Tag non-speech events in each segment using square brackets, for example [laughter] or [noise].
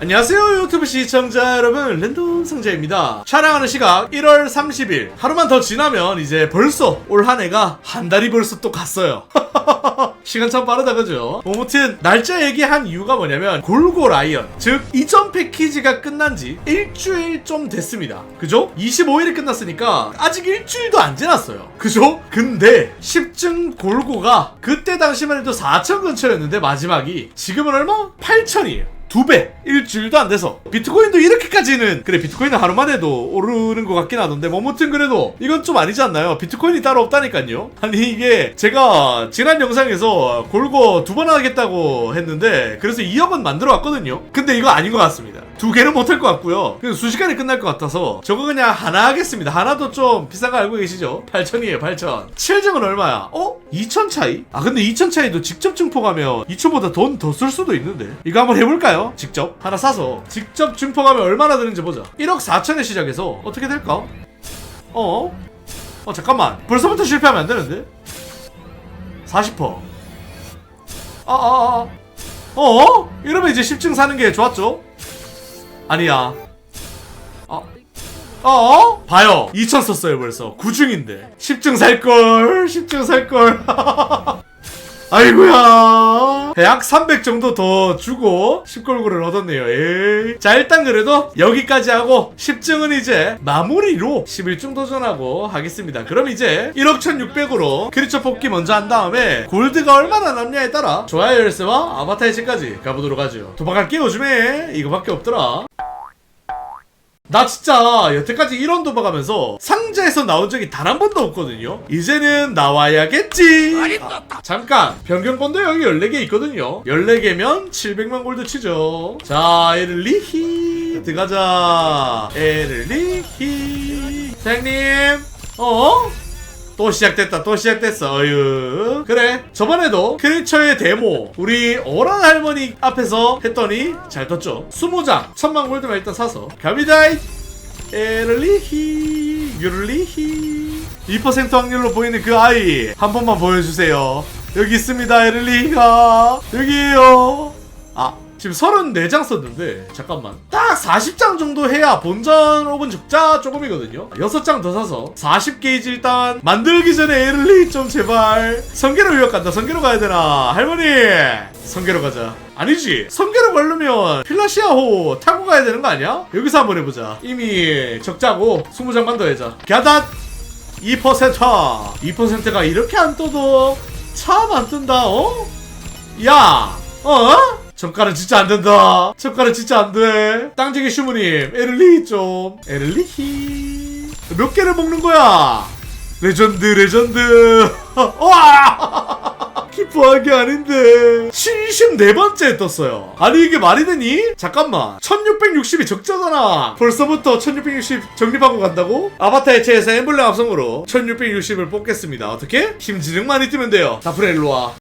안녕하세요 유튜브 시청자 여러분. 랜덤 상자입니다. 촬영하는 시각 1월 30일. 하루만 더 지나면 이제 벌써 올 한 해가 한 달이 벌써 또 갔어요. [laughs] 시간 참 빠르다 그죠? 아무튼 날짜 얘기한 이유가 뭐냐면 골고 라이언 즉 이전 패키지가 끝난 지 일주일 좀 됐습니다. 그죠? 25일이 끝났으니까 아직 일주일도 안 지났어요. 그죠? 근데 10증 골고가 그때 당시만 해도 4천 근처였는데 마지막이 지금은 얼마? 8천이에요 두 배! 일주일도 안 돼서. 비트코인도 이렇게까지는, 그래, 비트코인은 하루 만에도 오르는 것 같긴 하던데, 뭐, 아무튼 그래도, 이건 좀 아니지 않나요? 비트코인이 따로 없다니까요? [laughs] 아니, 이게, 제가, 지난 영상에서 골고 두 번 하겠다고 했는데, 그래서 2억은 만들어 왔거든요? 근데 이거 아닌 것 같습니다. 두 개는 못할 것 같고요. 그냥 순식간에 끝날 것 같아서, 저거 그냥 하나 하겠습니다. 하나도 좀 비싼 거 알고 계시죠? 8천이에요, 8천. 7점은 얼마야? 어? 2천 차이? 아, 근데 2천 차이도 직접 증폭하면 2천보다 돈 더 쓸 수도 있는데. 이거 한번 해볼까요? 직접? 하나 사서. 직접 증폭하면 얼마나 드는지 보자. 1억 4천에 시작해서 어떻게 될까? 어? 어, 잠깐만. 벌써부터 실패하면 안 되는데? 40%. 아, 아, 아. 어? 이러면 이제 10층 사는 게 좋았죠? 아니야. 어? 어? 봐요. 2천 썼어요, 벌써. 9중인데. 10층 살걸. 10층 살걸. 아이고야. 약300 정도 더 주고 10골고를 얻었네요. 에이. 자, 일단 그래도 여기까지 하고 10증은 이제 마무리로 11중 도전하고 하겠습니다. 그럼 이제 1억 1600으로 크리처 뽑기 먼저 한 다음에 골드가 얼마나 남냐에 따라 좋아요 열쇠와 아바타 해체까지 가보도록 하죠. 도박할게 요즘에 이거밖에 없더라. 나 진짜 여태까지 1원 도박하면서 상자에서 나온 적이 단 한 번도 없거든요. 이제는 나와야겠지. 아, 잠깐 변경권도 여기 14개 있거든요. 14개면 700만 골드 치죠. 자 에를리히 들어가자. 에를리히 사장님 어? 또 시작됐다 또 시작됐어. 어휴. 그래 저번에도 크리처의 데모 우리 어란 할머니 앞에서 했더니 잘 떴죠. 20장 천만 골드만 일단 사서. 갑니다 에르리히 유르리히. 2% 확률로 보이는 그 아이 한 번만 보여주세요. 여기 있습니다 에르리히가. 여기에요 아 지금 34장 썼는데 잠깐만. 딱 40장 정도 해야 본전 혹은 적자 조금이거든요. 6장 더 사서 40게이지 일단 만들기 전에 에를리 좀 제발. 성계로 유학 간다. 성계로 가야 되나? 할머니! 성계로 가자. 아니지. 성계로 가려면 필라시아호 타고 가야 되는 거 아니야? 여기서 한번 해보자. 이미 적자고 20장만 더 해자. 갸닷 2% 2%가 이렇게 안 떠도 참 안 뜬다 어? 야! 어? 정가는 진짜 안 된다. 정가는 진짜 안 돼. 땅지기 슈무님, 에를리 좀. 에를리히. 몇 개를 먹는 거야? 레전드, 레전드. [laughs] 와! [laughs] 기뻐한 게 아닌데. 74번째 떴어요. 아니, 이게 말이 되니? 잠깐만. 1660이 적자잖아. 벌써부터 1660 정립하고 간다고? 아바타 해체에서 엠블렘 합성으로 1660을 뽑겠습니다. 어떻게? 힘 지능 많이 뜨면 돼요. 다프레 일로 와.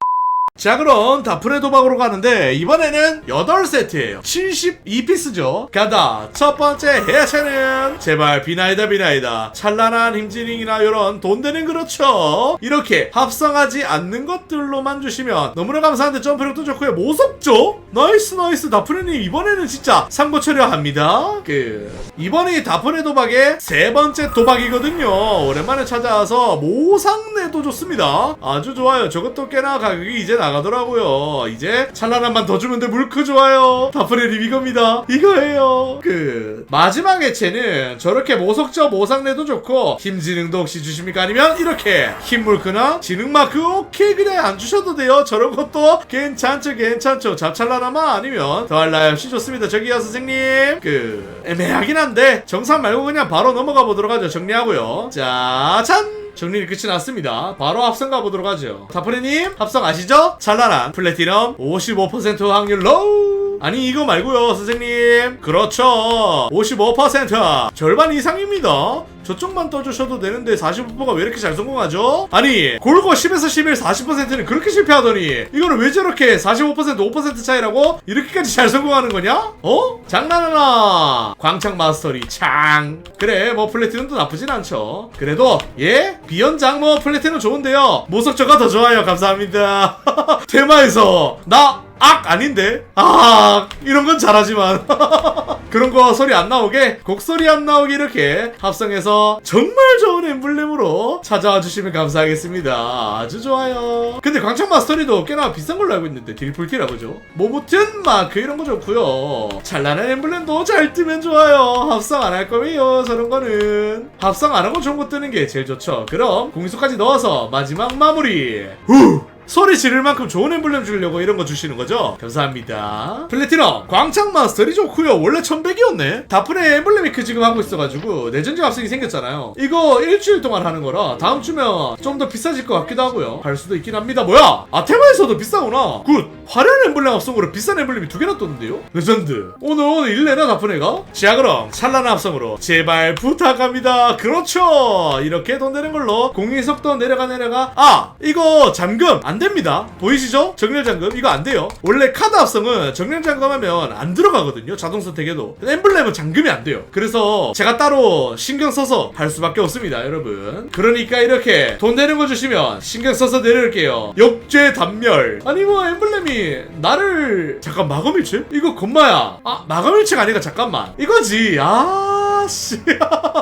자 그럼 다프레 도박으로 가는데 이번에는 8세트예요. 72피스죠. 가다. 첫 번째 해체는 제발 비나이다 비나이다. 찬란한 힘지닝이나 이런 돈 되는 그렇죠. 이렇게 합성하지 않는 것들로만 주시면 너무나 감사한데 점프력도 좋고요 모속죠 나이스 나이스. 다프레님 이번에는 진짜 상고 처리합니다. 그 이번이 다프레 도박의 세 번째 도박이거든요. 오랜만에 찾아와서 모상내도 좋습니다. 아주 좋아요. 저것도 꽤나 가격이 이제 나 가더라고요. 이제 찬란한 만 더 주면 돼. 물크 좋아요. 다프레 립 이겁니다. 이거예요. 그 마지막 해체는 저렇게 모속저 모상내도 좋고 힘 지능도 혹시 주십니까? 아니면 이렇게 힘 물크나 지능 마크 오케이 그래 안 주셔도 돼요. 저런 것도 괜찮죠 괜찮죠. 잡찬란하만 아니면 더할라요 역시 좋습니다. 저기요 선생님. 그 애매하긴 한데 정산 말고 그냥 바로 넘어가 보도록 하죠. 정리하고요. 자 찬. 정리는 끝이 났습니다. 바로 합성 가보도록 하죠. 다프레님, 합성 아시죠? 찬란한 플래티넘 55% 확률로 아니 이거 말고요 선생님. 그렇죠. 55% 절반 이상입니다. 저쪽만 떠주셔도 되는데 45%가 왜 이렇게 잘 성공하죠? 아니 골고 10에서 11 40%는 그렇게 실패하더니 이거는 왜 저렇게 45% 5% 차이라고 이렇게까지 잘 성공하는 거냐? 어? 장난하나? 광창 마스터리 창. 그래 뭐 플래티넘도 나쁘진 않죠. 그래도 예? 비연장 뭐 플래티넘 좋은데요. 모석저가 더 좋아요. 감사합니다. [laughs] 테마에서 나 악 아닌데? 아 이런 건 잘하지만. [laughs] 그런 거 소리 안 나오게 곡소리 안 나오게 이렇게 합성해서 정말 좋은 엠블렘으로 찾아와 주시면 감사하겠습니다. 아주 좋아요. 근데 광창마 스토리도 꽤나 비싼 걸로 알고 있는데 딜풀키라고죠? 뭐 무튼 마크 이런 거 좋고요. 찬란한 엠블렘도 잘 뜨면 좋아요. 합성 안 할 거예요 저런 거는. 합성 안 하고 좋은 거 뜨는 게 제일 좋죠. 그럼 공수까지 넣어서 마지막 마무리. 후 소리 지를 만큼 좋은 엠블렘 주려고 이런 거 주시는 거죠? 감사합니다. 플래티넘, 광창 마스터리 좋고요 원래 1100이었네? 다프네 엠블렘 위크 지금 하고 있어가지고 내전지 합성이 생겼잖아요. 이거 일주일 동안 하는 거라 다음 주면 좀 더 비싸질 것 같기도 하고요. 갈 수도 있긴 합니다. 뭐야? 아테마에서도 비싸구나. 굿! 화려한 엠블렘 합성으로 비싼 엠블렘이 두 개나 떴는데요? 레전드. 오늘 오늘 일내나 다프네가? 자 그럼 찬란한 합성으로 제발 부탁합니다. 그렇죠. 이렇게 돈 되는 걸로 공인 속도 내려가 내려가. 아 이거 잠금 안 됩니다. 보이시죠? 정렬 잠금 이거 안 돼요. 원래 카드 합성은 정렬 잠금하면 안 들어가거든요. 자동 선택에도. 엠블렘은 잠금이 안 돼요. 그래서 제가 따로 신경 써서 할 수밖에 없습니다, 여러분. 그러니까 이렇게 돈 되는 거 주시면 신경 써서 내려올게요. 역죄 단멸. 아니 뭐 엠블렘이 나를 잠깐 마검일체? 이거 건마야. 아 마검일체가 아니라 잠깐만. 이거지. 아 씨.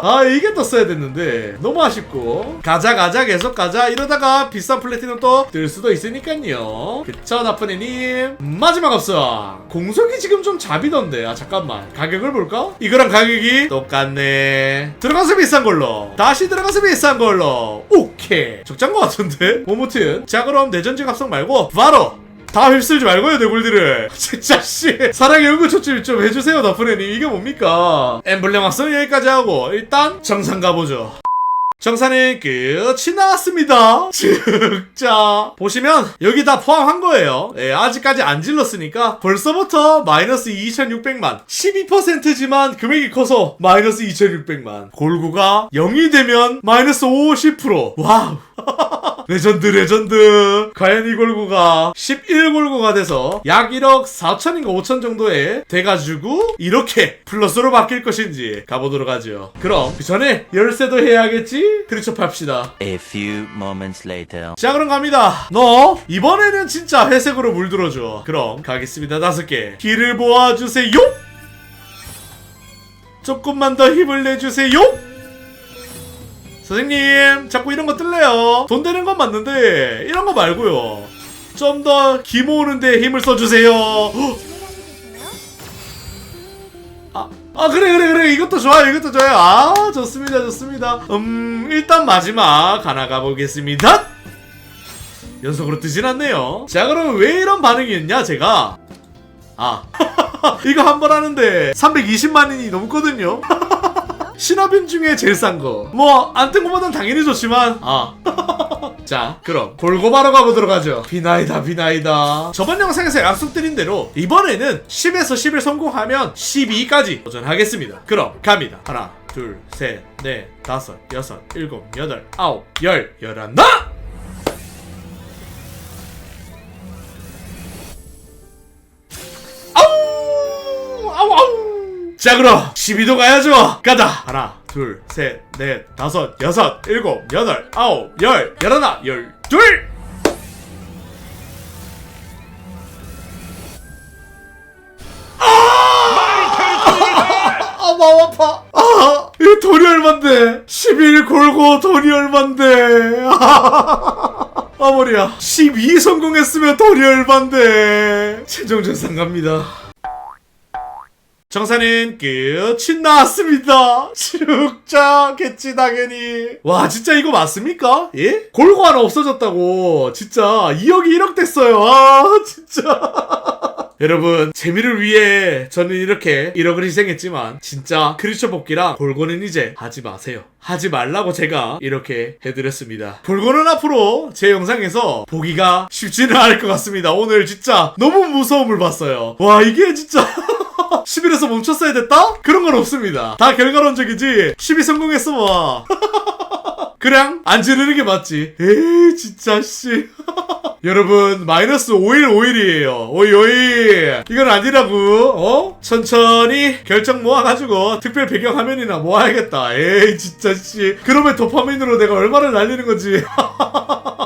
아 이게 떴어야 됐는데. 너무 아쉽고. 가자 가자 계속 가자. 이러다가 비싼 플래티넘 또뜰 수도 있으니까요. 그쵸 나쁜 애님? 마지막 합성 공속이 지금 좀 잡이던데. 아 잠깐만. 가격을 볼까? 이거랑 가격이 똑같네. 들어가서 비싼 걸로. 다시 들어가서 비싼 걸로. 오케이. 적장 것 같은데? 뭐무튼. 자 그럼 내전직 합성 말고 바로 다 휩쓸지 말고요 내굴들을 [laughs] 진짜 씨. 사랑의 응급처치를 좀 해주세요 나쁜애님. 이게 뭡니까? 엠블렘 합성 여기까지 하고 일단 정상 가보죠 정산은 끝이 나왔습니다. 진짜 보시면 여기 다 포함한 거예요. 예, 아직까지 안 질렀으니까 벌써부터 마이너스 2,600만. 12%지만 금액이 커서 마이너스 2,600만. 골구가 0이 되면 마이너스 50% 와우. [laughs] 레전드 레전드. 과연 이 골구가 11골구가 돼서 약 1억 4천인가 5천 정도에 돼가지고 이렇게 플러스로 바뀔 것인지 가보도록 하죠. 그럼 그 전에 열쇠도 해야겠지? 팝시다. A few moments later. 자 그럼 갑니다. 너 이번에는 진짜 회색으로 물들어줘. 그럼 가겠습니다 다섯 개. 길을 모아주세요. 조금만 더 힘을 내주세요. 선생님 자꾸 이런 거 뜰래요? 돈 되는 건 맞는데 이런 거 말고요. 좀 더 기모으는데 힘을 써주세요. 헉! 아, 아 그래 그래 그래. 이것도 좋아요. 이것도 좋아요. 아 좋습니다. 좋습니다. 음 일단 마지막 하나 가보겠습니다. 연속으로 뜨진 않네요. 자 그럼 왜 이런 반응이었냐 제가? 아 [laughs] 이거 한 번 하는데 320만인이 넘거든요. [laughs] 신화빈 중에 제일 싼 거. 뭐, 안뜬 거보단 당연히 좋지만, 아. [laughs] 자, 그럼, 골고바로 가보도록 하죠. 비나이다, 비나이다. 저번 영상에서 약속드린 대로, 이번에는 10에서 10을 성공하면 12까지 도전하겠습니다. 그럼, 갑니다. 하나, 둘, 셋, 넷, 다섯, 여섯, 일곱, 여덟, 아홉, 열, 열하나! 아우! 아우, 아우! 자, 그럼 12도 가야죠. 가자. 하나, 둘, 셋, 넷, 다섯, 여섯, 일곱, 여덟, 아홉, 열, 열하나, 열둘. 아, 마음 아파. 아, 이 돈이 얼만데? 11 골고 돈이 얼만데? 아, 머리야. 12 성공했으면 돈이 얼만데? 최종 전상 갑니다. 정사는 끝이 나왔습니다. 죽자겠지 당연히. 와 진짜 이거 맞습니까? 예? 골고 하나 없어졌다고 진짜 2억이 1억 됐어요. 아 진짜. [laughs] 여러분 재미를 위해 저는 이렇게 1억을 희생했지만 진짜 크리처 뽑기랑 골고는 이제 하지 마세요. 하지 말라고 제가 이렇게 해드렸습니다. 골고는 앞으로 제 영상에서 보기가 쉽지는 않을 것 같습니다. 오늘 진짜 너무 무서움을 봤어요. 와 이게 진짜 [laughs] [laughs] 11에서 멈췄어야 됐다? 그런 건 없습니다. 다 결과론적이지. 12 성공했어 뭐. [laughs] 그냥 안 지르는 게 맞지. 에이 진짜 씨. [laughs] 여러분 마이너스 5일 5일이에요 오이 오이 이건 아니라고 어? 천천히 결정 모아가지고 특별 배경 화면이나 모아야겠다 에이 진짜 씨 그러면 도파민으로 내가 얼마를 날리는 거지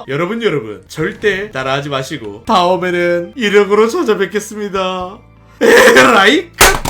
여러분 여러분 절대 따라하지 마시고 다음에는 이력으로 찾아뵙겠습니다 偉いか